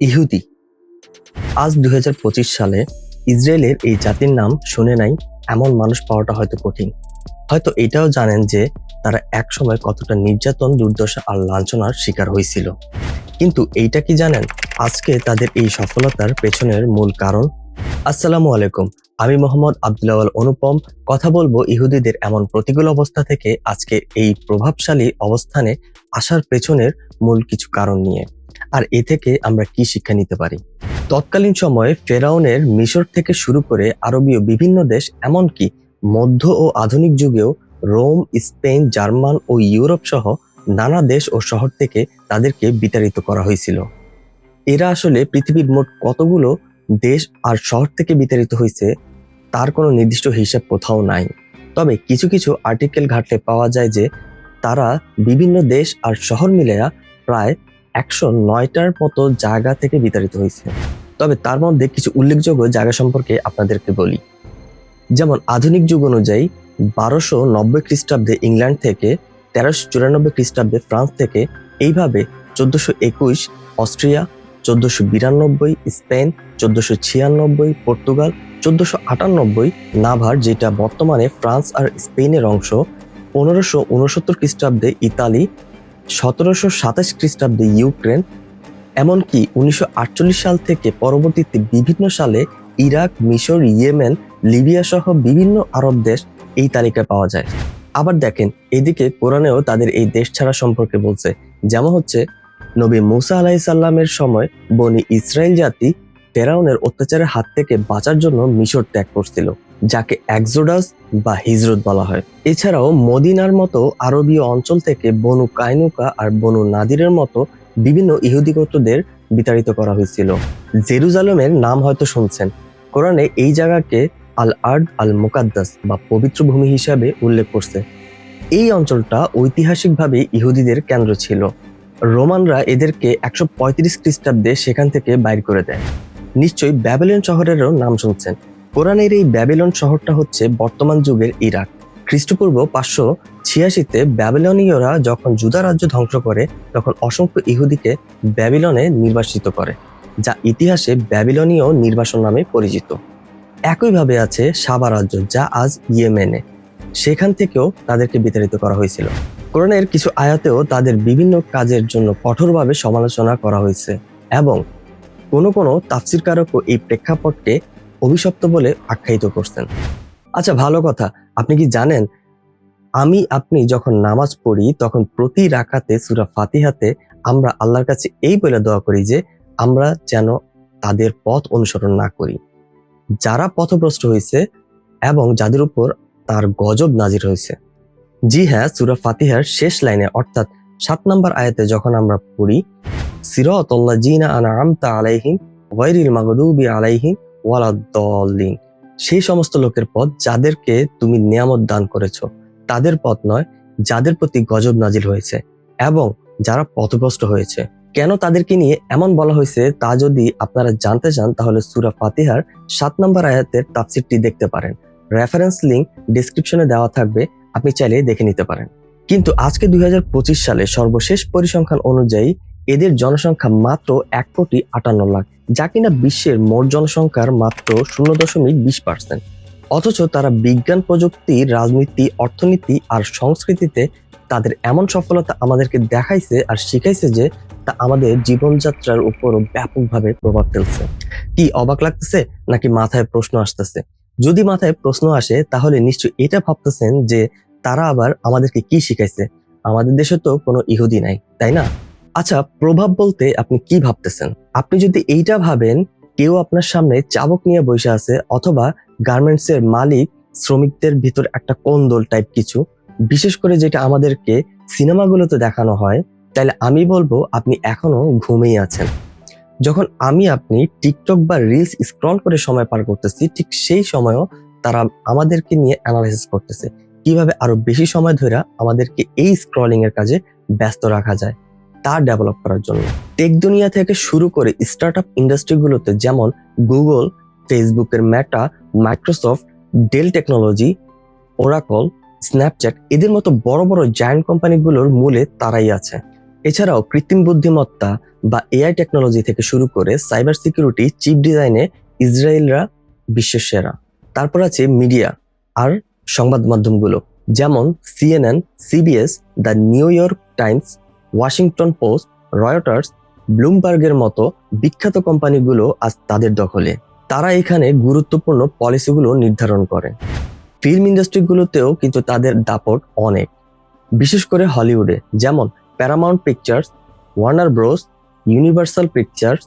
ইহুদি। আজ দু হাজার পঁচিশ সালে ইসরায়েলের এই জাতির নাম শুনে নাই, এমন মানুষ পাওয়াটা হয়তো কঠিন। হয়তো এটাও জানেন যে তারা একসময় কতটা নির্যাতন, দুর্দশা আর লাঞ্ছনার শিকার হয়েছিল। কিন্তু এইটা কি জানেন? আজকে তাদের এই সফলতার পেছনের মূল কারণ? আসসালামু আলাইকুম, আমি মোহাম্মদ আব্দুল্লাহ অনুপম। কথা বলব ইহুদিদের এমন প্রতিকূল অবস্থা থেকে আজকে এই প্রভাবশালী অবস্থানে আসার পেছনের মূল কিছু কারণ নিয়ে। আর এ থেকে আমরা কি শিক্ষা নিতে পারি? তৎকালীন সময়ে ফেরাউনের মিশর থেকে শুরু করে আরবীয় বিভিন্ন দেশ, এমনকি মধ্য ও আধুনিক যুগেও রোম, স্পেন, জার্মান ও ইউরোপ সহ নানা দেশ ও শহর থেকে তাদেরকে বিতাড়িত করা হয়েছিল। এরা আসলে পৃথিবীর মোট কতগুলো দেশ আর শহর থেকে বিতাড়িত হয়েছে, তার কোনো নির্দিষ্ট হিসাব কোথাও নাই। তবে কিছু কিছু আর্টিকেল ঘাটলে পাওয়া যায় যে, তারা বিভিন্ন দেশ আর শহর মিলেয়া প্রায় একশো নয়টার মতো জায়গা থেকে বিতাড়িত হয়েছে। তবে তার মধ্যে কিছু উল্লেখযোগ্য জায়গা সম্পর্কে আপনাদেরকে বলি। যেমন আধুনিক যুগ অনুযায়ী বারোশো নব্বই খ্রিস্টাব্দে ইংল্যান্ড থেকে তেরোশো চুরানব্বই খ্রিস্টাব্দে ফ্রান্স থেকে এইভাবে চোদ্দশো একুশ, অস্ট্রিয়া, চোদ্দশো বিরানব্বই, স্পেন, চোদ্দশো ছিয়ানব্বই, পর্তুগাল, চোদ্দশো আটানব্বই, নাভার যেটা বর্তমানে ফ্রান্স আর স্পেনের অংশ, পনেরোশো উনসত্তর খ্রিস্টাব্দে ইতালি সতেরোশো সাতাশ খ্রিস্টাব্দে ইউক্রেন, এমনকি উনিশশো আটচল্লিশ সাল থেকে পরবর্তীতে বিভিন্ন সালে ইরাক, মিশর, ইয়েমেন, লিবিয়া সহ বিভিন্ন আরব দেশ এই তালিকায় পাওয়া যায়। আবার দেখেন, এদিকে কোরআনেও তাদের এই দেশ ছাড়া সম্পর্কে বলছে, যেমন হচ্ছে, নবী মুসা আলাহিসাল্লামের সময় বনি ইসরায়েল জাতি ফেরাউনের অত্যাচারের হাত থেকে বাঁচার জন্য মিশর ত্যাগ করছিল। যাকে একজোডাস বা হিজরত বলা হয়। এছাড়াও মদিনার মতো আরবীয় অঞ্চল থেকে বনু কাইনুকা আর বনু নাদিরের মতো বিভিন্ন ইহুদি গোত্রদের বিতাড়িত করা হয়েছিল। জেরুজালেমের নাম হয়তো শুনছেন। কোরআনে এই জায়গাকে আল আর্ড আল মুকাদ্দাস বা পবিত্র ভূমি হিসাবে উল্লেখ করছে। এই অঞ্চলটা ঐতিহাসিকভাবে ইহুদিদের কেন্দ্র ছিল। রোমানরা এদেরকে একশো পঁয়ত্রিশ খ্রিস্টাব্দে সেখান থেকে বাইর করে দেয়। নিশ্চয়ই ব্যাবিলন শহরেরও নাম শুনছেন। কোরআনের এই ব্যাবিলন শহরটা হচ্ছে বর্তমান যুগের ইরাক। খ্রিস্টপূর্ব পাঁচশো ছিয়াশিতে ব্যাবিলনীয়রা যখন জুদা রাজ্য ধ্বংস করে, তখন অসংখ্য ইহুদিকে ব্যাবিলনে নির্বাসিত করে, যা ইতিহাসে ব্যাবিলনীয় নির্বাসন নামে পরিচিত। একইভাবে আছে সাবা রাজ্য, যা আজ ইয়েমেনে। সেখান থেকেও তাদেরকে বিতাড়িত করা হয়েছিল। কোরআনের কিছু আয়াতেও তাদের বিভিন্ন কাজের জন্য কঠোরভাবে সমালোচনা করা হয়েছে এবং কোনো কোনো তাফসিরকারকও এই প্রেক্ষাপটকে অভিশপ্ত বলে আখ্যায়িত করছেন। আচ্ছা ভালো কথা। আপনি কি জানেন, আমি, আপনি যখন নামাজ পড়ি, তখন প্রতি রাকাতে সুরা ফাতিহাতে আমরা আল্লাহর কাছে এই বলে দোয়া করি যে, আমরা যেন তাদের পথ অনুসরণ না করি। যারা পথভ্রষ্ট হয়েছে এবং যাদের উপর তার গজব নাজির হয়েছে জি হ্যাঁ সুরা ফাতিহার শেষ লাইনে, অর্থাৎ সাত নম্বর আয়াতে যখন আমরা পড়ি সিরাতাল্লাহ জিনা আনা আমতা আলাইহিম ওয়াইরিল মাগদুবি আলাইহিম ওয়ালাদ্দলিন সেই সমস্ত লোকের পথ যাদেরকে তুমি নিয়ামত দান করেছ, তাদের পথ নয়, যাদের প্রতি গজব নাজিল হয়েছে এবং যারা পথভ্রষ্ট হয়েছে। কেন তাদেরকে নিয়ে এমন বলা হয়েছে, তা যদি আপনারা জানতে চান, তাহলে সুরা ফাতিহার সাত নম্বর আয়াতের তাফসিরটি দেখতে পারেন। রেফারেন্স লিংক ডিসক্রিপশনে দেওয়া থাকবে, আপনি চাইলে দেখে নিতে পারেন। কিন্তু আজকে দুই হাজার পঁচিশ সালে সর্বশেষ পরিসংখ্যান অনুযায়ী এদের জনসংখ্যা মাত্র এক কোটি আটান্ন লাখ, যা কিনা বিশ্বের মোট জনসংখ্যার মাত্র শূন্য দশমিক বিশ পার্সেন্ট। অথচ তারা বিজ্ঞান, প্রযুক্তি, রাজনীতি, অর্থনীতি আর সংস্কৃতিতে তাদের এমন সফলতা আমাদেরকে দেখাইছে আর শিখাইছে যে তা আমাদের জীবনযাত্রার উপরও ব্যাপকভাবে প্রভাব ফেলছে। কি অবাক লাগতেছে নাকি মাথায় প্রশ্ন আসতেছে? যদি মাথায় প্রশ্ন আসে, তাহলে নিশ্চয় এটা ভাবতেছেন যে তারা আবার আমাদেরকে কি শিখাইছে? আমাদের দেশে তো কোনো ইহুদি নাই, তাই না? আচ্ছা প্রভাব বলতে আপনি কি ভাবতেছেন? আপনি যদি এইটা ভাবেন, কেউ আপনার সামনে চাবক নিয়ে বসে আছে অথবা গার্মেন্টস এর মালিক, শ্রমিকদের ভিতর একটা কোন্দল টাইপ কিছু, বিশেষ করে যেটা আমাদেরকে সিনেমাগুলোতে দেখানো হয়, তাহলে আমি বলব আপনি এখনও ঘুমিয়ে আছেন। যখন আমি আপনি টিকটক বা রিলস স্ক্রল করে সময় পার করতেছি, ঠিক সেই সময়ও তারা আমাদেরকে নিয়ে অ্যানালাইসিস করতেছে। কীভাবে আরও বেশি সময় ধরে আমাদেরকে এই স্ক্রলিং এর কাজে ব্যস্ত রাখা যায়? তা ডেভেলপ করার জন্য। টেক দুনিয়া থেকে শুরু করে স্টার্ট আপ ইন্ডাস্ট্রিগুলোতে যেমন গুগল ফেসবুকের Meta Microsoft Dell technology Oracle Snapchat এদের মতো বড় বড় জায়ান্ট কোম্পানিগুলোর মূলে তারাই আছে। এছাড়াও কৃত্রিম বুদ্ধিমত্তা বা এআই টেকনোলজি থেকে শুরু করে সাইবার সিকিউরিটি চিপ ডিজাইনে ইসরায়েলরা বিশ্বের সেরা। তারপর আছে মিডিয়া আর সংবাদ মাধ্যমগুলো, যেমন CNN CBS the New York Times Washington Post, Reuters, ব্লুমবার্গের মতো বিখ্যাত কোম্পানিগুলো আজ তাদের দখলে। তারা এখানে গুরুত্বপূর্ণ পলিসিগুলো নির্ধারণ করে। ফিল্ম ইন্ডাস্ট্রিগুলোতেও কিন্তু তাদের দাপট অনেক। বিশেষ করে হলিউডে, যেমন Paramount Pictures Warner Bros Universal Pictures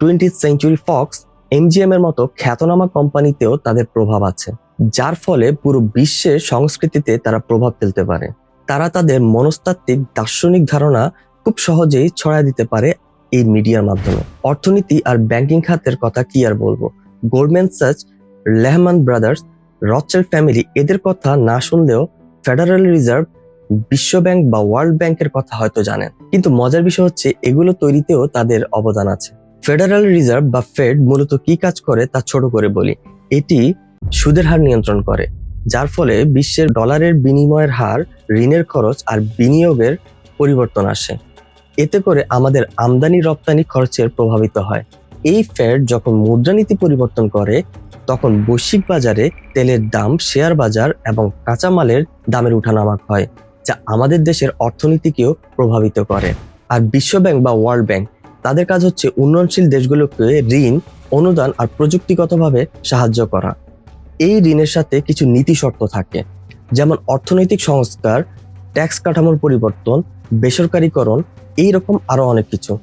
twenty Century Fox MGM এর মতো খ্যাতনামা কোম্পানিতেও তাদের প্রভাব আছে, যার ফলে পুরো বিশ্বের সংস্কৃতিতে তারা প্রভাব ফেলতে পারে। তারা তাদের মনস্তাত্ত্বিক দার্শনিক ধারণা খুব সহজেই ছড়ায় দিতে পারে এই মিডিয়ার মাধ্যমে। অর্থনীতি আর ব্যাংকিং খাতের কথা কি আর বলব? Goldman Sachs Lehman Brothers Rothschild family এদের কথা না শুনলেও ফেডারেল রিজার্ভ বিশ্ব ব্যাংক বা ওয়ার্ল্ড ব্যাংকের কথা হয়তো জানেন। কিন্তু মজার বিষয় হচ্ছে এগুলো তৈরিতেও তাদের অবদান আছে। ফেডারেল রিজার্ভ বা ফেড মূলত কি কাজ করে তা ছোট করে বলি। এটি সুদের হার নিয়ন্ত্রণ করে। যার ফলে বিশ্বের ডলারের বিনিময়ের হার, ঋণের খরচ আর বিনিয়োগের পরিবর্তন আসে। এতে করে আমাদের আমদানি রপ্তানি খরচের প্রভাবিত হয়। এই ফেড যখন মুদ্রানীতি পরিবর্তন করে, তখন বৈশ্বিক বাজারে তেলের দাম, শেয়ার বাজার এবং কাঁচামালের দামের উঠানামা হয়, যা আমাদের দেশের অর্থনীতিকেও প্রভাবিত করে। আর বিশ্বব্যাংক বা ওয়ার্ল্ড ব্যাংক, তাদের কাজ হচ্ছে উন্নয়নশীল দেশগুলোকে ঋণ, অনুদান আর প্রযুক্তিগতভাবে সাহায্য করা। এই ঋণের সাথে কিছু নীতি শর্ত থাকে। যেমন অর্থনৈতিক সংস্কার, ট্যাক্স কাঠামোর পরিবর্তন, বেসরকারীকরণ, এই রকম আরও অনেক কিছু।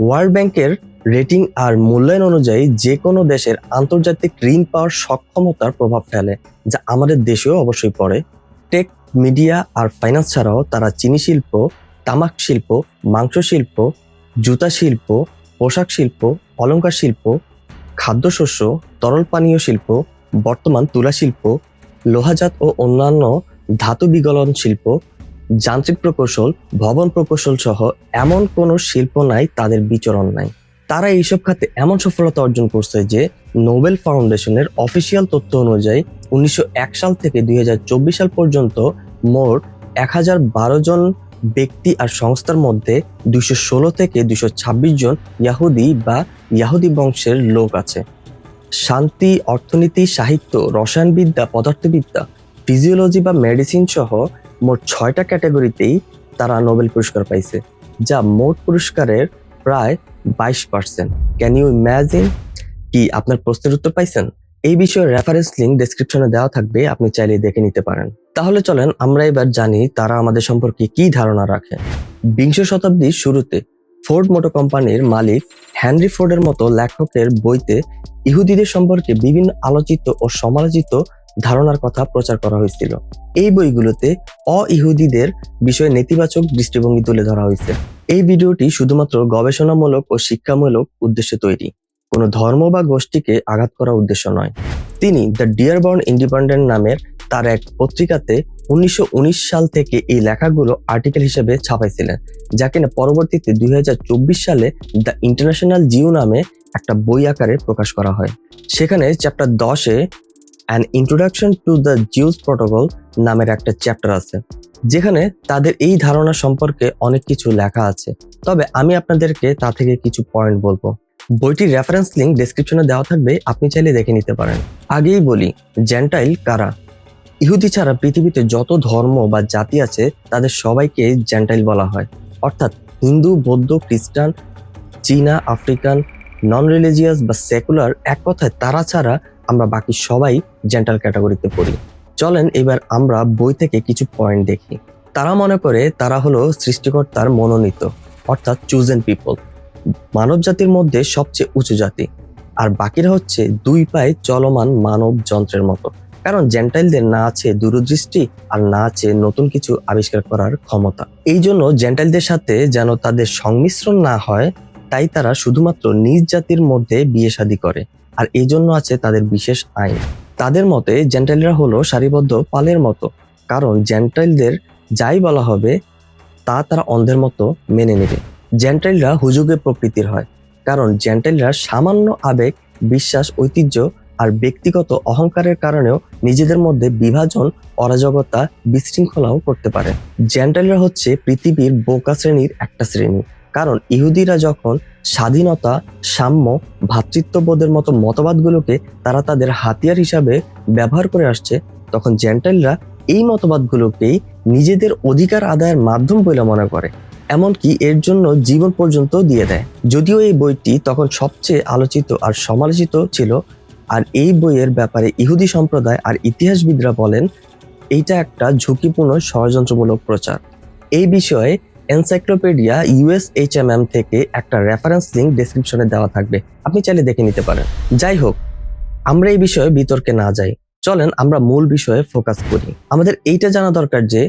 ওয়ার্ল্ড ব্যাংকের রেটিং আর মূল্যায়ন অনুযায়ী যে কোনো দেশের আন্তর্জাতিক ঋণ পাওয়ার সক্ষমতার প্রভাব ফেলে, যা আমাদের দেশেও অবশ্যই পড়ে। টেক, মিডিয়া আর ফাইন্যান্স ছাড়াও তারা চিনি শিল্প, তামাক শিল্প, মাংস শিল্প, জুতা শিল্প, পোশাক শিল্প, অলংকার শিল্প, খাদ্যশস্য, তরল পানীয় শিল্প বর্তমান তুলা শিল্প লোহাজাত ও অন্যান্য ধাতু বিগলন শিল্প, যান্ত্রিক প্রকৌশল, ভবন প্রকৌশল সহ এমন কোনো শিল্প নাই, তাদের বিচরণ নাই। তারা এইসব খাতে এমন সফলতা অর্জন করছে যে, নোবেল ফাউন্ডেশনের অফিসিয়াল তথ্য অনুযায়ী উনিশশো এক সাল থেকে দুই হাজার চব্বিশ সাল পর্যন্ত মোট এক হাজার বারো জন ব্যক্তি আর সংস্থার মধ্যে দুইশো ষোলো থেকে দুইশো ছাব্বিশ জন ইয়াহুদি বা ইয়াহুদি বংশের লোক আছে। শান্তি, অর্থনীতি, সাহিত্য, রসায়নবিদ্যা, পদার্থবিদ্যা ফিজিওলজি বা মেডিসিন সহ মোট ছয়টা ক্যাটাগরিতেই তারা নোবেল পুরস্কার পাইছে, যা মোট পুরস্কারের প্রায় বাইশ পার্সেন্ট ক্যান ইউ ইম্যাজিন কি আপনার প্রশ্নের উত্তর পাইছেন? এই বিষয়ে রেফারেন্স লিঙ্ক ডেসক্রিপশনে দেওয়া থাকবে, আপনি চাইলে দেখে নিতে পারেন। তাহলে চলেন আমরা এবার জানি তারা আমাদের সম্পর্কে কি ধারণা রাখে। বিংশ শতাব্দীর শুরুতে ফোর্ড মোটর কোম্পানির মালিক হেনরি ফোর্ডের মতো লেখকের বইতে ইহুদিদের সম্পর্কে বিভিন্ন আলোচিত ও সমালোচিত ধারণার কথা প্রচার করা হয়েছিল। এই বইগুলোতে অ ইহুদিদের বিষয়ে নেতিবাচক দৃষ্টিভঙ্গি তুলে ধরা হয়েছে। এই ভিডিওটি শুধুমাত্র গবেষণামূলক ও শিক্ষামূলক উদ্দেশ্যে তৈরি। কোনো ধর্ম বা গোষ্ঠীকে আঘাত করার উদ্দেশ্য নয়। তিনি দ্য ডিয়ারবর্ন ইন্ডিপেন্ডেন্ট নামের তার এক পত্রিকাতে উনিশশো উনিশ সাল থেকে এই লেখাগুলো আর্টিকেল হিসেবে ছাপাইছিলেন, যা কিনা পরবর্তীতে দুই হাজার চব্বিশ সালে দ্য ইন্টারন্যাশনাল জিও নামে একটা বই আকারে প্রকাশ করা হয়। সেখানে চ্যাপ্টার দশে an introduction to the Jews protocol নামের একটা চ্যাপ্টার আছে, যেখানে তাদের এই ধারণা সম্পর্কে অনেক কিছু লেখা আছে। তবে আমি আপনাদেরকে তা থেকে কিছু পয়েন্ট বলব। বইটির রেফারেন্স লিঙ্ক ডেসক্রিপশনে দেওয়া থাকবে, আপনি চাইলে দেখে নিতে পারেন। আগেই বলি জেন্টাইল কারা? ইহুদি ছাড়া পৃথিবীতে যত ধর্ম বা জাতি আছে, তাদের সবাইকে জেন্টাইল বলা হয়। অর্থাৎ হিন্দু, বৌদ্ধ, খ্রিস্টান, চীনা, আফ্রিকান নন রিলিজিয়াস বা সেকুলার এক কথায় তারা ছাড়া আমরা বাকি সবাই জেন্টাল ক্যাটাগরিতে পড়ি। চলেন এবার আমরা বই থেকে কিছু পয়েন্ট দেখি। তারা মনে করে তারা হলো সৃষ্টিকর্তার মনোনীত, অর্থাৎ চুজেন পিপল মানব জাতির মধ্যে সবচেয়ে উঁচু জাতি। আর বাকিরা হচ্ছে দুই পায়ে চলমান মানব যন্ত্রের মতো। কারণ জেন্টাইলদের না আছে দূরদৃষ্টি আর না আছে নতুন কিছু আবিষ্কার করার ক্ষমতা। এই জন্য জেন্টাইলদের সাথে যেন তাদের সংমিশ্রণ না হয়, তাই তারা শুধুমাত্র নিজ জাতির মধ্যে বিয়ে শাদী করে। আর এই জন্য আছে তাদের বিশেষ আইন। তাদের মতে জেন্টাইলরা হলো সারিবদ্ধ পালের মতো, কারণ জেন্টাইলদের যাই বলা হবে, তা তারা অন্ধের মতো মেনে নেবে। জেন্টাইলরা হুজুগে প্রকৃতির হয়, কারণ জেন্টাইলরা সামান্য আবেগ, বিশ্বাস, ঐতিহ্য আর ব্যক্তিগত অহংকারের কারণেও নিজেদের মধ্যে বিভাজন, অরাজকতা, বিশৃঙ্খলাও করতে পারে। জেন্টাইলরা হচ্ছে পৃথিবীর বোকা শ্রেণির একটা শ্রেণি। কারণ ইহুদিরা যখন স্বাধীনতা, সাম্য ভ্রাতৃত্ববোধের মতো মতবাদগুলোকে তারা তাদের হাতিয়ার হিসাবে ব্যবহার করে আসছে, তখন জেন্টাইলরা এই মতবাদগুলোকেই নিজেদের অধিকার আদায়ের মাধ্যম বলে মনে করে। এমনকি এর জন্য জীবন পর্যন্ত দিয়ে দেয়। যদিও এই বইটি তখন সবচেয়ে আলোচিত আর সমালোচিত ছিল আর এই বইয়ের ব্যাপারে ইহুদি সম্প্রদায় আর ইতিহাসবিদরা বলেন, এইটা একটা ঝুঁকিপূর্ণ, ষড়যন্ত্রমূলক প্রচার। এই বিষয়ে এনসাইক্লোপিডিয়া ইউএসএইচএমএম থেকে একটা রেফারেন্স লিঙ্ক ডেসক্রিপশনে দেওয়া থাকবে। আপনি চাইলে দেখে নিতে পারেন। যাই হোক, আমরা এই বিষয়ে বিতর্কে না যাই। চলেন, আমরা মূল বিষয়ে ফোকাস করি। আমাদের এইটা জানা দরকার যে,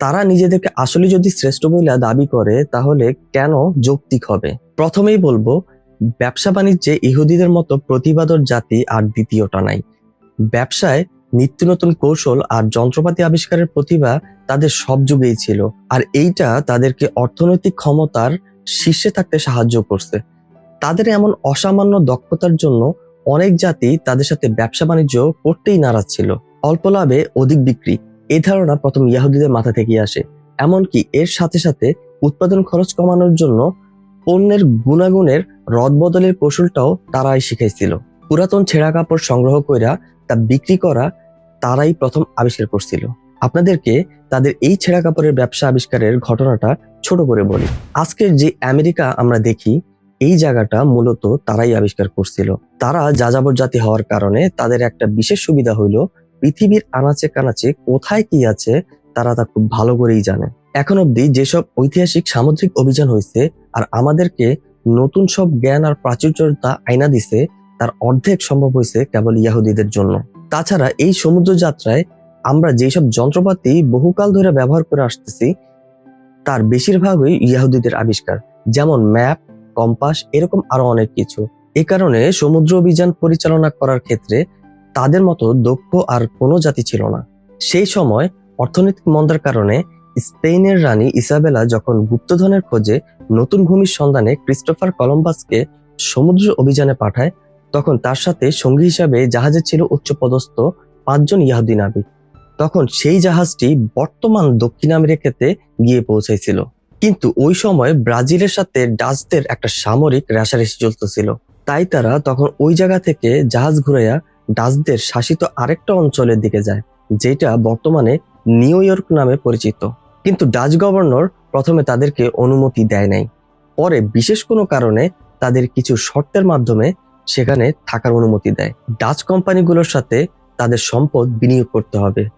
তারা নিজেদেরকে আসলে যদি শ্রেষ্ঠ বলে দাবি করে, তাহলে কেন যৌক্তিক হবে? প্রথমেই বলব ব্যবসা বাণিজ্যে ইহুদিদের মতো প্রতিবাদর জাতি আর দ্বিতীয়টা নাই। ব্যবসায় নিত্য নতুন কৌশল আর যন্ত্রপাতি আবিষ্কারের প্রতিভা তাদের সব যুগেই ছিল, আর এইটা তাদেরকে অর্থনৈতিক ক্ষমতার শীর্ষে থাকতে সাহায্য করছে। তাদের এমন অসামান্য দক্ষতার জন্য অনেক জাতি তাদের সাথে ব্যবসা বাণিজ্য করতেই নারাজ ছিল। অল্প লাভে অধিক বিক্রি এই ধারণা প্রথম ইয়াহুদিদের মাথা থেকে আসে। এমনকি এর সাথে সাথে উৎপাদন খরচ কমানোর জন্য পণ্যের গুণাগুণের রদবদলের কৌশলটাও তারাই শিখাইছিল। পুরাতন ছেঁড়া কাপড় সংগ্রহ কইরা তা বিক্রি করা তারাই প্রথম আবিষ্কার করছিল। আপনাদেরকে তাদের এই ছেঁড়া কাপড়ের ব্যবসা আবিষ্কারের ঘটনাটা ছোট করে বলি। আজকের যে আমেরিকা আমরা দেখি, এই জায়গাটা মূলত তারাই আবিষ্কার করছিল। তারা যাযাবর জাতি হওয়ার কারণে তাদের একটা বিশেষ সুবিধা হইল, পৃথিবীর আনাচে কানাচে কোথায় কি আছে তারা তা খুব ভালো করেই জানে। এখন অব্দি যেসব ঐতিহাসিক সামুদ্রিক অভিযান হয়েছে আর আমাদেরকে নতুন সব জ্ঞান আর প্রাচুর্যতা আইনা দিছে, তার অর্ধেক সম্ভব হয়েছে কেবল ইয়াহুদিদের জন্য। তাছাড়া এই সমুদ্র যাত্রায় আমরা যেসব যন্ত্রপাতি বহুকাল ধরে ব্যবহার করে আসতেছি, তার বেশিরভাগই ইয়াহুদিদের আবিষ্কার। যেমন ম্যাপ, কম্পাস, এরকম আরও অনেক কিছু। এ কারণে সমুদ্র অভিযান পরিচালনা করার ক্ষেত্রে তাদের মতো দক্ষ আর কোনো জাতি ছিল না। সেই সময় অর্থনৈতিক মন্দার কারণে স্পেনের রানী ইসাবেলা যখন গুপ্তধনের খোঁজে নতুন ভূমির সন্ধানে ক্রিস্টোফার কলম্বাসকে সমুদ্র অভিযানে পাঠায়, তখন তার সাথে সঙ্গী হিসাবে জাহাজে ছিল উচ্চপদস্থ পাঁচজন ইয়াহুদি নাবিক তখন সেই জাহাজটি বর্তমান দক্ষিণ আমেরিকাতে গিয়ে পৌঁছেছিল। কিন্তু ওই সময় ব্রাজিলের সাথে ডাচদের একটা সামরিক রেশারেশি চলতেছিল। তাই তারা তখন ওই জায়গা থেকে জাহাজ ঘুরাইয়া ডাচদের শাসিত আরেকটা অঞ্চলের দিকে যায়, যেটা বর্তমানে নিউ ইয়র্ক নামে পরিচিত। কিন্তু ডাচ গভর্নর প্রথমে তাদেরকে অনুমতি দেয় নাই। পরে বিশেষ কোনো কারণে তাদের কিছু শর্তের মাধ্যমে সেখানে থাকার অনুমতি দেয়। ডাচ কোম্পানিগুলোর সাথে তাদের সম্পদ বিনিয়োগ করতে হবে।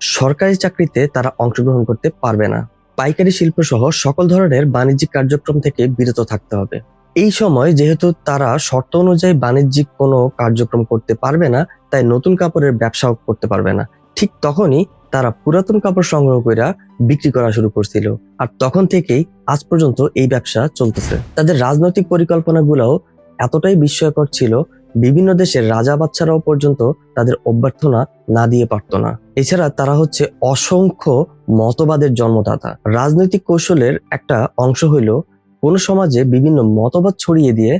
সরকারি চাকরিতে তারা অংশগ্রহণ করতে পারবে না। পাইকারি শিল্প সহ সকল ধরনের বাণিজ্যিক কার্যক্রম থেকে বিরত থাকতে হবে। এই সময় যেহেতু তারা শর্ত অনুযায়ী বাণিজ্যিক কোনো কার্যক্রম করতে পারবে না, তাই নতুন কাপড়ের ব্যবসাও করতে পারবে না। ঠিক তখনই তারা পুরাতন কাপড় সংগ্রহ করে বিক্রি করা শুরু করছিল। আর তখন থেকেই আজ পর্যন্ত এই ব্যবসা চলতেছে। তাদের রাজনৈতিক পরিকল্পনাগুলোও এতটাই বিস্ময়কর ছিল, বিভিন্ন দেশের রাজা বাচ্চারাও পর্যন্ত তাদের অভ্যর্থনা না দিয়ে পারত না। এছাড়া তারা হচ্ছে অসংখ্য মতবাদের জন্মদাতা। রাজনৈতিক কৌশলের একটা অংশ হইল কোন সমাজে বিভিন্ন মতবাদ ছড়িয়ে দিয়ে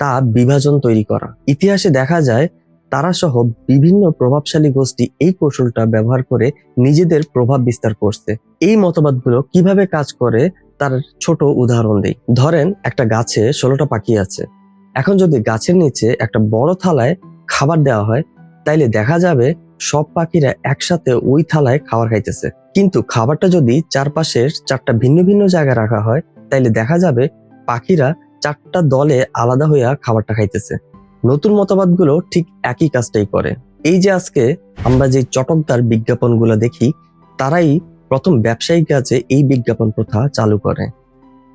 তা বিভাজন তৈরি করা। ইতিহাসে দেখা যায় তারা সহ বিভিন্ন প্রভাবশালী গোষ্ঠী এই কৌশলটা ব্যবহার করে নিজেদের প্রভাব বিস্তার করছে। এই মতবাদগুলো কীভাবে কাজ করে তার ছোট উদাহরণ দেই। ধরেন, একটা গাছে ষোলোটা পাখি আছে। এখন যদি গাছের নিচে একটা বড় থালায় খাবার দেওয়া হয়, তাইলে দেখা যাবে সব পাখিরা একসাথে ওই থালায় খাবার খাইতেছে। কিন্তু খাবারটা যদি চারপাশের চারটা ভিন্ন ভিন্ন জায়গায় রাখা হয়, তাইলে দেখা যাবে পাখিরা চারটা দলে আলাদা হইয়া খাবারটা খাইতেছে। নতুন মতবাদগুলো ঠিক একই কাজটাই করে। এই যে আজকে আমরা যে চটকদার বিজ্ঞাপনগুলো দেখি, তারাই প্রথম ব্যবসায়িক কাজে এই বিজ্ঞাপন প্রথা চালু করে।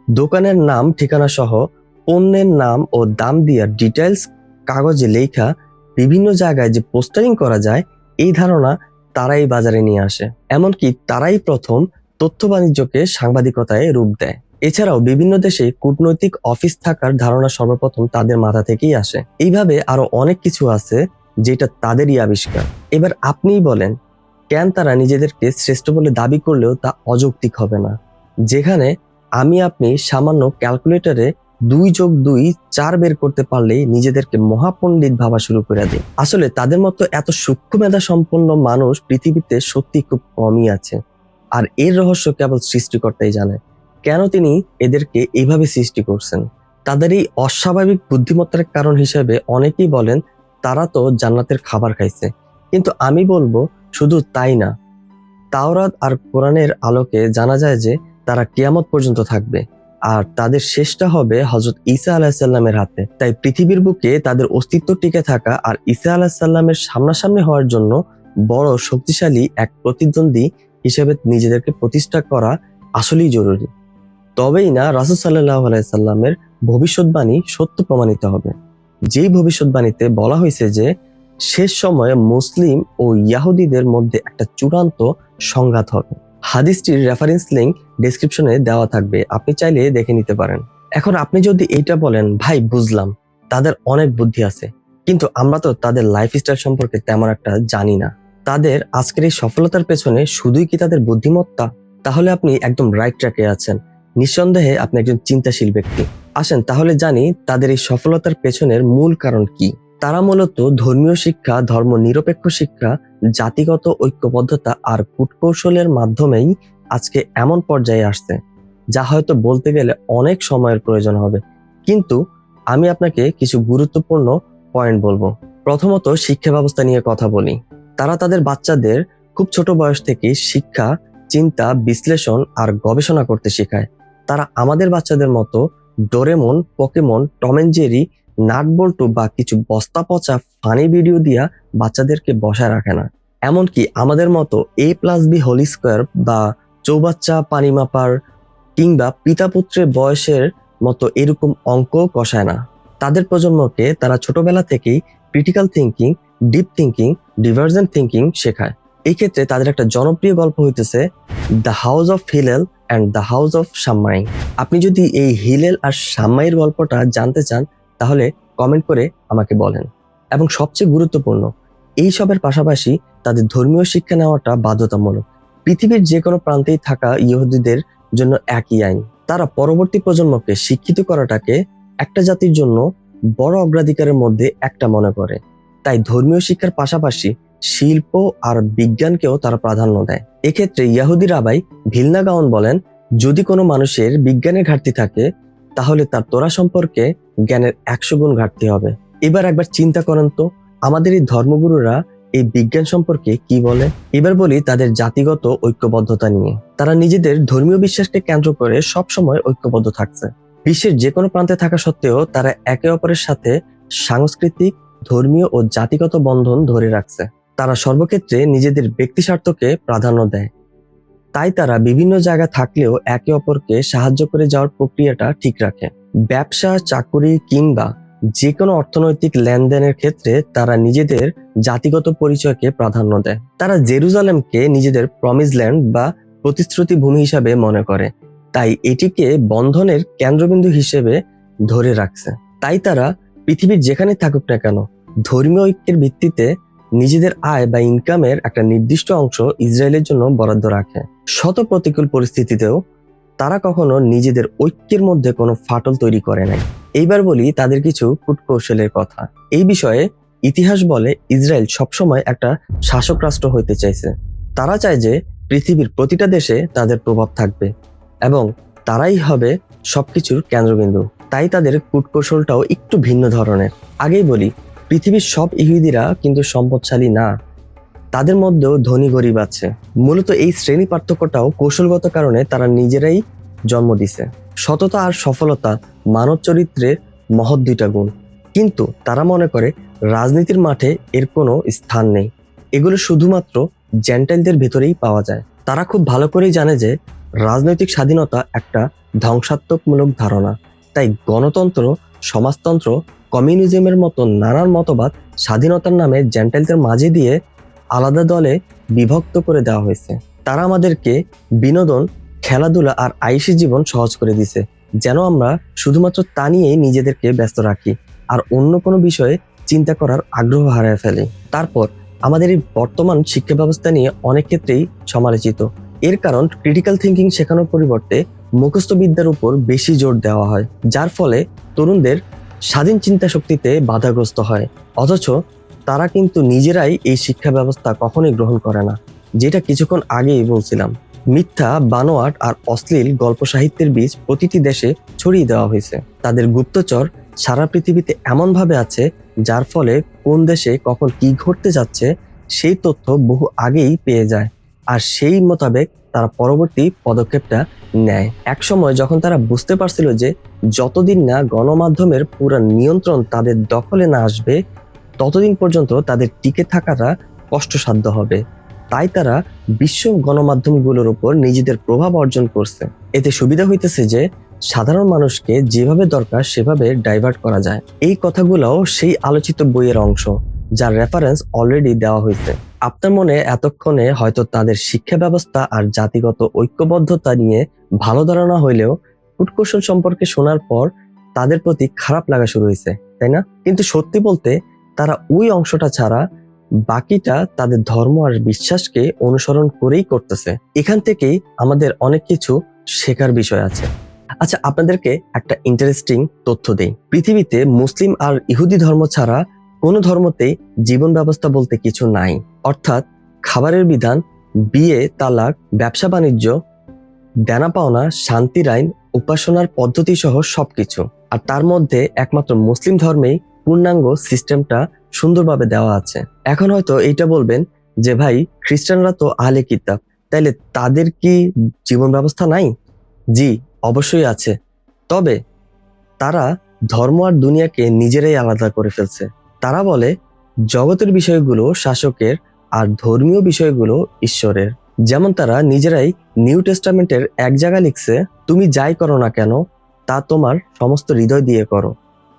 দোকানের নাম, ঠিকানা সহ পণ্যের নাম ও দাম দিয়া ডিটেলস কাগজে লেখা বিভিন্ন জায়গায় যে পোস্টারিং করা যায়, এই ধারণা তারাই বাজারে নিয়ে আসে। এমনকি তারাই প্রথম তথ্য বাণিজ্যকে সাংবাদিকতায় রূপ দেয়। এছাড়াও বিভিন্ন দেশে কূটনৈতিক অফিস থাকার ধারণা সর্বপ্রথম তাদের মাথা থেকেই আসে। এইভাবে আরও অনেক কিছু আছে যেটা তাদেরই আবিষ্কার। এবার আপনিই বলেন, কেন তারা নিজেদেরকে শ্রেষ্ঠ বলে দাবি করলেও তা অযৌক্তিক হবে না? যেখানে আমি, আপনি সামান্য ক্যালকুলেটরে দুই যোগ দুই চার বের করতে পারলেই নিজেদেরকে মহাপণ্ডিত ভাবা শুরু করে দেয়। আসলে তাদের মতো এত সূক্ষ্ম মেধা সম্পন্ন মানুষ পৃথিবীতে সত্যি খুব কমই আছে। আর এর রহস্য কেবল সৃষ্টিকর্তাই জানে। কেন তিনি এদেরকে এইভাবে সৃষ্টি করছেন? তাদের এই অস্বাভাবিক বুদ্ধিমত্তার কারণ হিসেবে অনেকেই বলেন, তারা তো জান্নাতের খাবার খাইছে। কিন্তু আমি বলব, শুধু তাই না। তাওরাত আর কোরআনের আলোকে জানা যায় যে, তারা কিয়ামত পর্যন্ত থাকবে। আর তাদের শেষটা হবে হজরত ঈসা আলাহিসাল্লামের হাতে। তাই পৃথিবীর বুকে তাদের অস্তিত্ব টিকে থাকা আর ঈসা আলাহিসাল্লামের সামনাসামনি হওয়ার জন্য বড় শক্তিশালী এক প্রতিদ্বন্দ্বী হিসেবে নিজেদেরকে প্রতিষ্ঠা করা আসলেই জরুরি। তবেই না রাসুল সাল্লাহ আলাইসাল্লামের ভবিষ্যৎবাণী সত্য প্রমাণিত হবে। যেই ভবিষ্যৎবাণীতে বলা হয়েছে যে, শেষ সময়ে মুসলিম ও ইয়াহুদিদের মধ্যে একটা চূড়ান্ত সংঘাত হবে। হাদিসটির রেফারেন্স লিঙ্ক ডেসক্রিপশনে দেওয়া থাকবে, আপনি চাইলে দেখে নিতে পারেন। এখন আপনি যদি এইটা বলেন, ভাই, বুঝলাম, তাদের অনেক বুদ্ধি আছে, কিন্তু আমরা তো তাদের লাইফস্টাইল সম্পর্কে তেমন একটা জানি না। তাদের আজকের এই সফলতার পেছনে শুধুই কি তাদের বুদ্ধিমত্তা? তাহলে আপনি একদম রাইট ট্র্যাকে আছেন। নিঃসন্দেহে আপনি একজন চিন্তাশীল ব্যক্তি। আসেন, তাহলে জানি তাদের এই সফলতার পেছনের মূল কারণ কি। তারা মূলত ধর্মীয় শিক্ষা ধর্ম নিরপেক্ষ শিক্ষা, জাতিগত ঐক্যবদ্ধতা আর কূটকৌশলের মাধ্যমেই আজকে এমন পর্যায়ে আসছে, যা হয়তো বলতে গেলে অনেক সময়ের প্রয়োজন হবে। কিন্তু আমি আপনাকে কিছু গুরুত্বপূর্ণ পয়েন্ট বলব। প্রথমত শিক্ষা ব্যবস্থা নিয়ে কথা বলি। তারা তাদের বাচ্চাদের খুব ছোট বয়স থেকে শিক্ষা, চিন্তা, বিশ্লেষণ আর গবেষণা করতে শেখায়। তারা আমাদের বাচ্চাদের মতো Doraemon, Pokemon Tom and Jerry nut bolt বা কিছু বস্তা পচা ফানি ভিডিও দিয়া বাচ্চাদেরকে বসায় রাখে না। এমনকি আমাদের মতো a plus b whole square বা চৌবাচ্চা, পানি মাপার কিংবা পিতা পুত্রের বয়সের মতো এরকম অঙ্ক কষায় না। তাদের প্রজন্মকে তারা ছোটবেলা থেকেই critical thinking deep thinking divergent thinking শেখায়। এই ক্ষেত্রে তাদের একটা জনপ্রিয় গল্প হইতেছে the House of Hillel and the House of Shammai আপনি যদি এই হিলেল আর সাম্মাইয়ের গল্পটা জানতে চান, তাহলে কমেন্ট করে আমাকে বলেন। এবং সবচেয়ে গুরুত্বপূর্ণ, এই সবের পাশাপাশি তাদের ধর্মীয় শিক্ষা নেওয়াটা বাধ্যতামূলক। পৃথিবীর যে কোনো প্রান্তেই থাকা ইহুদিদের জন্য একই আইন। তারা পরবর্তী প্রজন্মকে শিক্ষিত করাটাকে একটা জাতির জন্য বড় অগ্রাধিকারের মধ্যে একটা মনে করে। তাই ধর্মীয় শিক্ষার পাশাপাশি শিল্প আর বিজ্ঞানকেও তারা প্রাধান্য দেয়। এক্ষেত্রে ইয়াহুদি রাবাই ভিলনা গাউন বলেন, যদি কোনো মানুষের বিজ্ঞানের ঘাটতি থাকে, তাহলে তার তোরা সম্পর্কে জ্ঞানের একশো গুণ ঘাটতি হবে। এবার একবার চিন্তা করেন তো, আমাদের এই ধর্মগুরুরা এই বিজ্ঞান সম্পর্কে কি বলে? এবার বলি তাদের জাতিগত ঐক্যবদ্ধতা নিয়ে। তারা নিজেদের ধর্মীয় বিশ্বাসকে কেন্দ্র করে সব সময় ঐক্যবদ্ধ থাকছে। বিশ্বের যে কোনো প্রান্তে থাকা সত্ত্বেও তারা একে অপরের সাথে সাংস্কৃতিক, ধর্মীয় ও জাতিগত বন্ধন ধরে রাখছে। তারা সর্বক্ষেত্রে নিজেদের ব্যক্তি স্বার্থকে প্রাধান্য দেয়। তাই তারা বিভিন্ন জায়গা থাকলেও একে অপরকে সাহায্য করে যাওয়ার প্রক্রিয়াটা ঠিক রাখে। ব্যবসা, চাকুরি কিংবা যে কোনো অর্থনৈতিক লেনদেনের ক্ষেত্রে তারা নিজেদের জাতিগত পরিচয়কে প্রাধান্য দেয়। তারা জেরুজালেমকে নিজেদের প্রমিস ল্যান্ড বা প্রতিশ্রুতি ভূমি হিসাবে মনে করে। তাই এটিকে বন্ধনের কেন্দ্রবিন্দু হিসেবে ধরে রাখছে। তাই তারা পৃথিবীর যেখানে থাকুক না কেন, ধর্মীয় ঐক্যের ভিত্তিতে নিজেদের আয় বা ইনকামের একটা নির্দিষ্ট অংশ ইসরায়েলের জন্য বরাদ্দ রাখে। শত প্রতিকূল পরিস্থিতিতেও তারা কখনো নিজেদের ঐক্যের মধ্যে কোনো ফাটল তৈরি করে নাই। এইবার বলি তাদের কিছু কূটকৌশলের কথা। এই বিষয়ে ইতিহাস বলে ইসরায়েল সবসময় একটা শাসক রাষ্ট্র হইতে চাইছে। তারা চায় যে পৃথিবীর প্রতিটা দেশে তাদের প্রভাব থাকবে এবং তারাই হবে সবকিছুর কেন্দ্রবিন্দু। তাই তাদের কূটকৌশলটাও একটু ভিন্ন ধরনের। আগেই বলি পৃথিবীর সব ইহুদিরা কিন্তু সম্পদশালী না। তাদের মধ্যেও ধনী গরিব আছে। মূলত এই শ্রেণি পার্থক্যটাও কৌশলগত কারণে তারা নিজেরাই জন্ম দিছে। সততা আর সফলতা মানব চরিত্রের মহৎ দুইটা গুণ। কিন্তু তারা মনে করে রাজনীতির মাঠে এর কোনো স্থান নেই। এগুলো শুধুমাত্র জেন্টাইলদের ভেতরেই পাওয়া যায়। তারা খুব ভালো করেই জানে যে রাজনৈতিক স্বাধীনতা একটা ধ্বংসাত্মকমূলক ধারণা। তাই গণতন্ত্র, সমাজতন্ত্র কমিউনিজমের মতো নানান মতবাদ স্বাধীনতার নামে জেন্টাইলদের মাঝে দিয়ে আলাদা দলে বিভক্ত করে দেওয়া হয়েছে। তারা আমাদেরকে বিনোদন, খেলাধুলা আর আইসি জীবন সহজ করে দিছে যেন আমরা শুধুমাত্র তা নিয়েই নিজেদেরকে ব্যস্ত রাখি আর অন্য কোনো বিষয়ে চিন্তা করার আগ্রহ হারিয়ে ফেলি। তারপর আমাদের এই বর্তমান শিক্ষা ব্যবস্থা নিয়ে অনেক ক্ষেত্রেই সমালোচিত। এর কারণ ক্রিটিক্যাল থিঙ্কিং শেখানোর পরিবর্তে মুখস্থ বিদ্যার উপর বেশি জোর দেওয়া হয়, যার ফলে তরুণদের স্বাধীন চিন্তা শক্তিতে বাধাগ্রস্ত হয়। অথচ তারা কিন্তু নিজেরাই এই শিক্ষা ব্যবস্থা কখনোই গ্রহণ করে না, যেটা কিছুক্ষণ আগেই বলছিলাম। মিথ্যা, বানোয়াট আর অশ্লীল গল্প সাহিত্যের বীজ প্রতিটি দেশে ছড়িয়ে দেওয়া হয়েছে। তাদের গুপ্তচর সারা পৃথিবীতে এমনভাবে আছে, যার ফলে কোন দেশে কখন কি ঘটতে যাচ্ছে, সেই তথ্য বহু আগেই পেয়ে যায়। আর সেই মোতাবেক তারা পরবর্তী পদক্ষেপটা নেয়। এক সময় যখন তারা বুঝতে পারছিল যে যতদিন না গণমাধ্যমের পুরো নিয়ন্ত্রণ তাদের দখলে না আসবে, ততদিন পর্যন্ত তাদের টিকে থাকাটা কষ্টসাধ্য হবে। তাই তারা বিশ্ব গণমাধ্যমগুলোর উপর নিজেদের প্রভাব অর্জন করছে। এতে সুবিধা হইতেছে যে সাধারণ মানুষকে যেভাবে দরকার সেভাবে ডাইভার্ট করা যায়। এই কথাগুলোও সেই আলোচিত বইয়ের অংশ, যার রেফারেন্স অলরেডি দেওয়া হয়েছে আপনার মনে এতক্ষণে হয়তো তাদের শিক্ষা ব্যবস্থা আর জাতিগত ঐক্যবদ্ধতা নিয়ে ভালো ধারণা হইলেও কূটকৌশল সম্পর্কে শোনার পর তাদের প্রতি খারাপ লাগা শুরু হয়েছে, তাই না? কিন্তু সত্যি বলতে তারা ওই অংশটা ছাড়া বাকিটা তাদের ধর্ম আর বিশ্বাসকে অনুসরণ করেই করতেছে। এখান থেকেই আমাদের অনেক কিছু শেখার বিষয় আছে। আচ্ছা আপনাদেরকে একটা ইন্টারেস্টিং তথ্য দেই। পৃথিবীতে মুসলিম আর ইহুদি ধর্ম ছাড়া কোনো ধর্মতে জীবন ব্যবস্থা বলতে কিছু নাই। অর্থাৎ খাবারের বিধান, বিয়ে, তালাক, ব্যবসা বাণিজ্য, দেনা পাওনা, শান্তির আইন, উপাসনার পদ্ধতি সহ সবকিছু। আর তার মধ্যে একমাত্র মুসলিম ধর্মেই পূর্ণাঙ্গ সিস্টেমটা সুন্দরভাবে দেওয়া আছে। এখন হয়তো এইটা বলবেন যে, ভাই, খ্রিস্টানরা তো আহলে কিতাব, তাইলে তাদের কি জীবন ব্যবস্থা নাই? জি, অবশ্যই আছে। তবে তারা ধর্ম আর দুনিয়াকে নিজেরাই আলাদা করে ফেলছে। তারা বলে, জগতের বিষয়গুলো শাসকের আর ধর্মীয় বিষয়গুলো ঈশ্বরের। যেমন তারা নিজেরাই নিউ টেস্টামেন্টের এক জায়গা লিখছে, তুমি যাই করো না কেন, তা তোমার সমস্ত হৃদয় দিয়ে করো।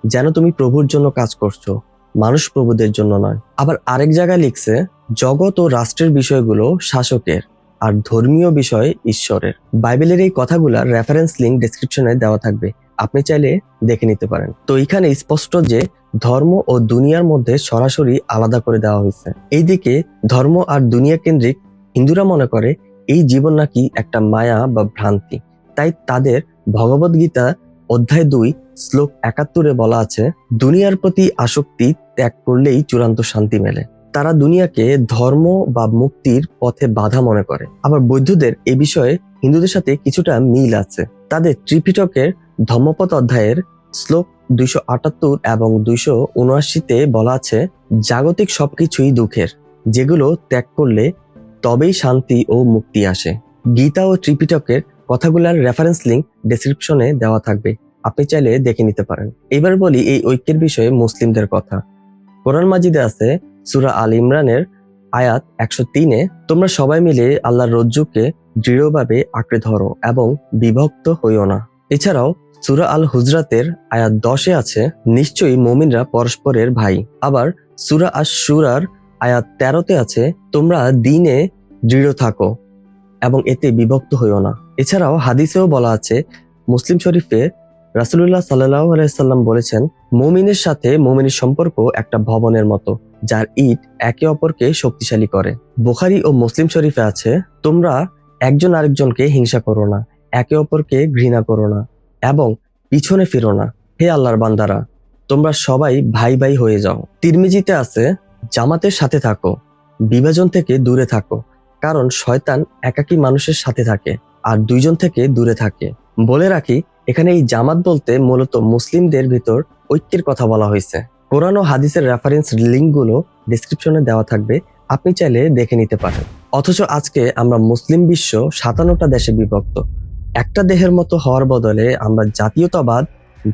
যেন তুমি প্রভুর জন্য কাজ করছ, মানুষ প্রভুদের জন্য নয়। আবার আরেক জায়গায় লিখছে, জগৎ ও রাষ্ট্রের বিষয়গুলো শাসকের আর ধর্মীয় বিষয় ঈশ্বরের। বাইবেলের এই কথাগুলার রেফারেন্স লিঙ্ক ডেসক্রিপশনে দেওয়া থাকবে। আপনি চাইলে দেখে নিতে পারেন। তো এখানে স্পষ্ট যে ধর্ম ও দুনিয়ার মধ্যে সরাসরি আলাদা করে দেওয়া হয়েছে। এইদিকে ধর্ম আর দুনিয়া কেন্দ্রিক হিন্দুরা মনে করে এই জীবন নাকি একটা মায়া বা ভ্রান্তি। তাই তাদের ভগবদ গীতা অধ্যায় দুই, শ্লোক একাত্তরে বলা আছে, দুনিয়ার প্রতি আসক্তি ত্যাগ করলেই চূড়ান্ত শান্তি মেলে। তারা দুনিয়াকে ধর্ম বা মুক্তির পথে বাধা মনে করে। আবার বৌদ্ধদের এ বিষয়ে হিন্দুদের সাথে কিছুটা মিল আছে। তাদের ত্রিপিটকের ধর্মপথ অধ্যায়ের শ্লোক দুইশো আটাত্তর এবং দুইশো উনআশিতে বলা আছে, জাগতিক সবকিছুই দুঃখের। যেগুলো ত্যাগ করলে তবেই শান্তি ও মুক্তি আসে। গীতা ও ত্রিপিটকের কথাগুলার রেফারেন্স লিঙ্ক ডেসক্রিপশনে দেওয়া থাকবে। আপনি চাইলে দেখে নিতে পারেন। এবার বলি এই ঐক্যের বিষয়ে মুসলিমদের কথা। কোরআন মাজিদে আছে সুরা আল ইমরানের আয়াত একশো তিনে, তোমরা সবাই মিলে আল্লাহর রজ্জুকে দৃঢ়ভাবে আঁকড়ে ধরো এবং বিভক্ত হইও না। এছাড়াও সুরা আল হুজরাতের আয়াত দশে আছে, নিশ্চয়ই মমিনরা পরস্পরের ভাই। আবার সুরা আশ সুরার আয়াত তেরোতে আছে, তোমরা দিনে দৃঢ় থাকো এবং এতে বিভক্ত হইও না। এছাড়াও হাদিসেও বলা আছে, মুসলিম শরীফে রাসুলুল্লাহ সাল্লাহ আলাইসাল্লাম বলেছেন, মুমিনের সাথে মুমিনের সম্পর্ক একটা ভবনের মতো। যার ইট একে অপরকে শক্তিশালী করে। বোখারি ও মুসলিম শরীফে আছে, তোমরা একজন আরেকজনকে হিংসা করো না, একে অপরকে ঘৃণা করো না এবং পিছনে ফিরো না। হে আল্লাহর বান্দারা, তোমরা সবাই ভাই ভাই হয়ে যাও। তিরমিজিতে আছে, জামাতের সাথে থাকো, বিভাজন থেকে দূরে থাকো, কারণ শয়তান একাকী মানুষের সাথে থাকে আর দুইজন থেকে দূরে থাকে। বলে রাখি, এখানে এই জামাত বলতে মূলত মুসলিমদের ভিতর ঐক্যের কথা বলা হয়েছে। কোরআন ও হাদিসের রেফারেন্স লিঙ্কগুলো ডিসক্রিপশনে দেওয়া থাকবে, আপনি চাইলে দেখে নিতে পারেন। অথচ আজকে আমরা মুসলিম বিশ্ব সাতান্নটা দেশে বিভক্ত। একটা দেহের মতো হওয়ার বদলে আমরা জাতীয়তাবাদ,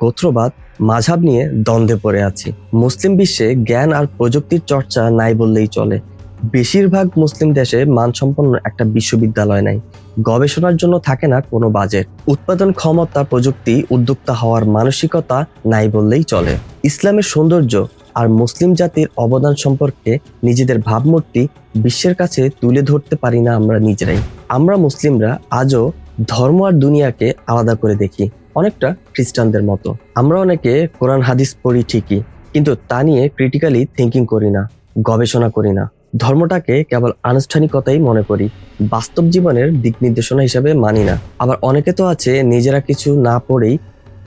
গোত্রবাদ, মাঝাব নিয়ে দ্বন্দ্বে পড়ে আছি। মুসলিম বিশ্বে জ্ঞান আর প্রযুক্তির চর্চা নাই বললেই চলে। বেশিরভাগ মুসলিম দেশে মানসম্পন্ন একটা বিশ্ববিদ্যালয় নাই। গবেষণার জন্য থাকে না কোনো বাজেট। উৎপাদন ক্ষমতা, প্রযুক্তি, উদ্যোক্তা হওয়ার মানসিকতা নাই বললেই চলে। ইসলামের সৌন্দর্য আর মুসলিম জাতির অবদান সম্পর্কে নিজেদের ভাবমূর্তি বিশ্বের কাছে তুলে ধরতে পারি না আমরা নিজেরাই। আমরা মুসলিমরা আজও ধর্ম আর দুনিয়াকে আলাদা করে দেখি, অনেকটা খ্রিস্টানদের মতো। আমরা অনেকে কোরআন, হাদিস পড়ি ঠিকই, কিন্তু তা নিয়ে ক্রিটিক্যালি থিঙ্কিং করি না, গবেষণা করি না। ধর্মটাকে কেবল আনুষ্ঠানিকতাই মনে করি, বাস্তব জীবনের দিক নির্দেশনা হিসেবে মানি না। আবার অনেকে তো আছে, নিজেরা কিছু না পড়েই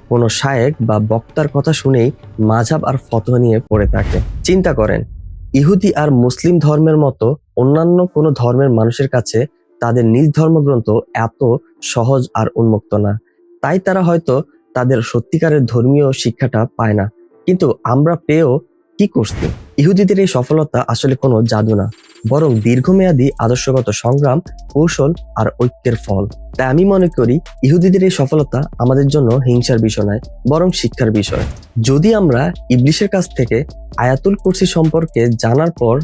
কোনো শায়েক বা বক্তার কথা শুনেই মাঝাব আর ফতোয়া নিয়ে পড়ে থাকে। চিন্তা করেন, ইহুদি আর মুসলিম ধর্মের মতো অন্যান্য কোনো ধর্মের মানুষের কাছে তাদের নিজ ধর্মগ্রন্থ এত সহজ আর উন্মুক্ত না। তাই তারা হয়তো তাদের সত্যিকারের ধর্মীয় শিক্ষাটা পায় না। কিন্তু আমরা পেয়েও কি করছে? ইহুদিদের এই সফলতা আসলে কোনো জাদু না, বরং দীর্ঘমেয়াদী আদর্শগত সংগ্রাম, কৌশল আর ঐক্যের ফল। তাই আমি মনে করি ইহুদিদের এই সফলতা আমাদের জন্য হিংসার বিষয় নয়, বরং শিক্ষার বিষয়। যদি আমরা ইবলিশের কাছ থেকে আয়াতুল কুরসি সম্পর্কে জানার পর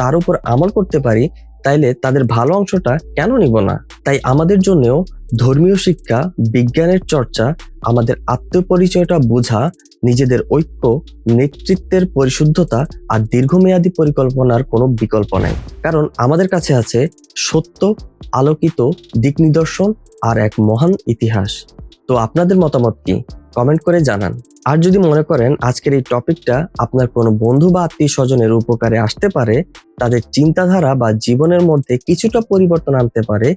তার উপর আমল করতে পারি তাইলে তাদের ভালো অংশটা কেন নিব না? তাই আমাদের জন্যও ধর্মীয় শিক্ষা, বিজ্ঞানের চর্চা, আমাদের আত্মপরিচয়টা বোঝা, নিজেদের ঐক্য, নেতৃত্বের পরিশুদ্ধতা আর দীর্ঘমেয়াদী পরিকল্পনার কোনো বিকল্প নেই। কারণ আমাদের কাছে আছে সত্য, আলোকিত, দিক নিদর্শন আর এক মহান ইতিহাস। তো আপনাদের মতামত কি? কমেন্ট করে জানান। আর যদি মনে করেন আজকের এই টপিকটা আপনার কোনো বন্ধু বা আত্মীয় স্বজনের উপকারে আসতে পারে, তাদের চিন্তাধারা বা জীবনের মধ্যে কিছুটা পরিবর্তন আনতে পারে,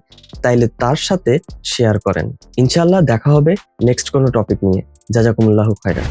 তাইলে তার সাথে শেয়ার করেন। ইনশাল্লাহ দেখা হবে নেক্সট কোনো টপিক নিয়ে। জাজাকুমুল্লাহ খায়রা